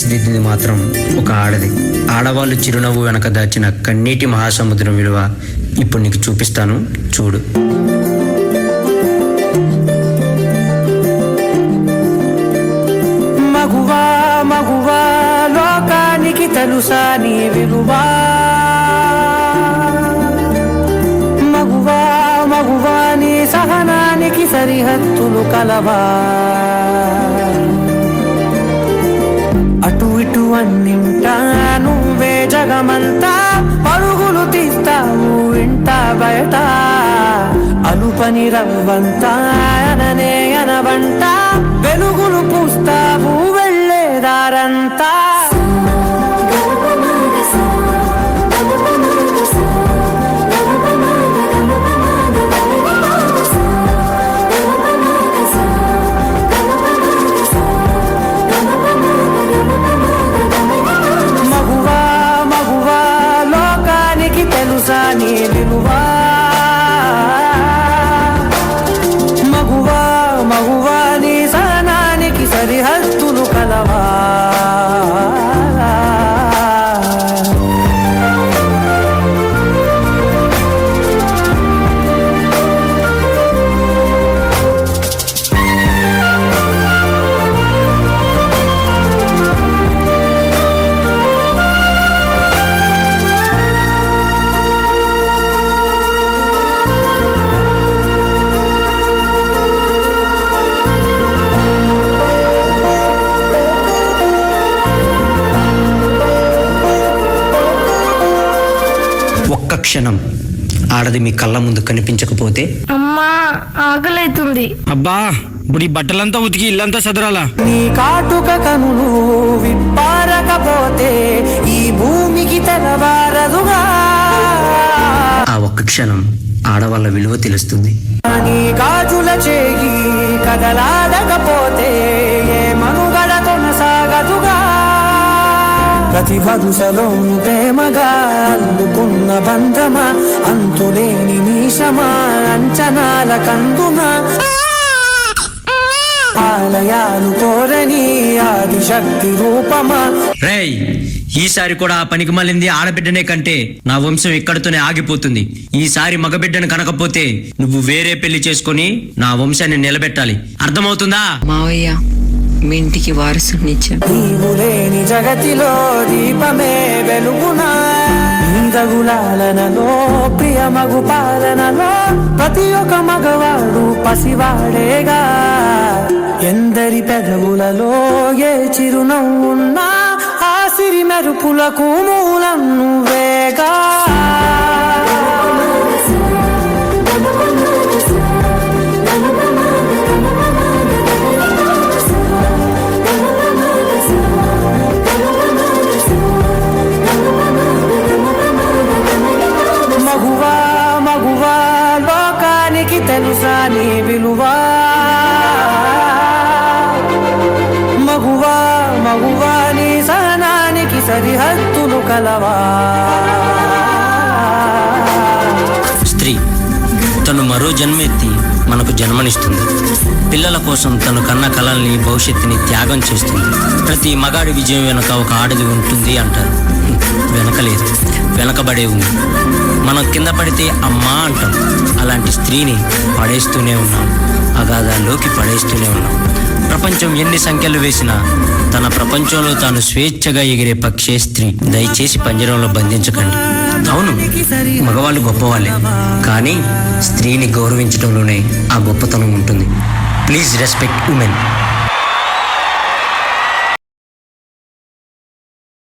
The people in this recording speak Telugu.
తీర్చిదిద్దింది మాత్రం ఒక ఆడది. ఆడవాళ్ళు చిరునవ్వు వెనక దాచిన కన్నీటి మహాసముద్రం విలువ ఇప్పుడు నీకు చూపిస్తాను. చూడు. మగువా మగువా లోకానికి తెలుసా నీ విలువా. మగువా మగువా నీ సహనానికి సరిహద్దులు కలవా. ఇటు నువ్వే జగమంతా పరుగులు తీస్తావు ఇంట బయట అలుపని రవ్వంతా అననే అనవంట వెలుగులు క్షణం ఆడది మీ కళ్ళ ముందు కనిపించకపోతే? అమ్మా ఆకలైతుంది. అబ్బా ఇప్పుడు ఈ బట్టలంతా ఉతికి ఇల్లంతా సదరాలా? నీ కాటుక కనులు విప్పారకపోతే ఈ భూమికి తెలవారదుగా ఆ ఒక్క క్షణం ఆడవాళ్ళ విలువ తెలుస్తుంది. నీ గాజుల చేయి కదలాడకపోతే ప్రతి వరుసలో ప్రేమగా అల్లుకున్న బంధమా? అంతులేని నీశమా అంచనాల కందునా ఆలయాలు కోరని ఆదిశక్తి రూపమా? రేయ్ ఈసారి కూడా ఆ పనికి మళ్ళింది ఆడబిడ్డనే కంటే నా వంశం ఇక్కడితోనే ఆగిపోతుంది. ఈసారి మగబిడ్డను కనకపోతే నువ్వు వేరే పెళ్ళి చేసుకొని నా వంశాన్ని నిలబెట్టాలి. అర్థమవుతుందా? మావయ్య మీ ఇంటికి వారసునిచ్చా నీవు జగతిలో దీపమే వెలుగునా. నీదగులాలనలో ప్రియమగు పాలనలో ప్రతి ఒక్క మగవాడు పసివాడేగా. ఎందరి పెదవులలో ఏ చిరునవ్వున్నా ఆ సిరి మెరుపులకు మూలం నువ్వేగా. తెలుసా నీ విలువా? మగువా మగువా నీ సహనానికి సరిహద్దులు కలవా? స్త్రీ తను మరో జన్మెత్తి మనకు జన్మనిస్తుంది. పిల్లల కోసం తను కన్న కలల్ని భవిష్యత్తుని త్యాగం చేస్తుంది. ప్రతి మగాడి విజయం వెనుక ఒక ఆడది ఉంటుంది అంటారు. వెనకలేదు వెనకబడే ఉంది. మనం కింద పడితే అమ్మా అంటాం. అలాంటి స్త్రీని పడేస్తూనే ఉన్నాం. అగాధాల్లోకి పడేస్తూనే ఉన్నాం. ప్రపంచం ఎన్ని సంఖ్యలు వేసినా తన ప్రపంచంలో తాను స్వేచ్ఛగా ఎగిరే పక్షే స్త్రీ. దయచేసి పంజరంలో బంధించకండి. అవును మగవాళ్ళు గొప్పవాళ్ళే. కానీ స్త్రీని గౌరవించడంలోనే ఆ గొప్పతనం ఉంటుంది. Please respect women.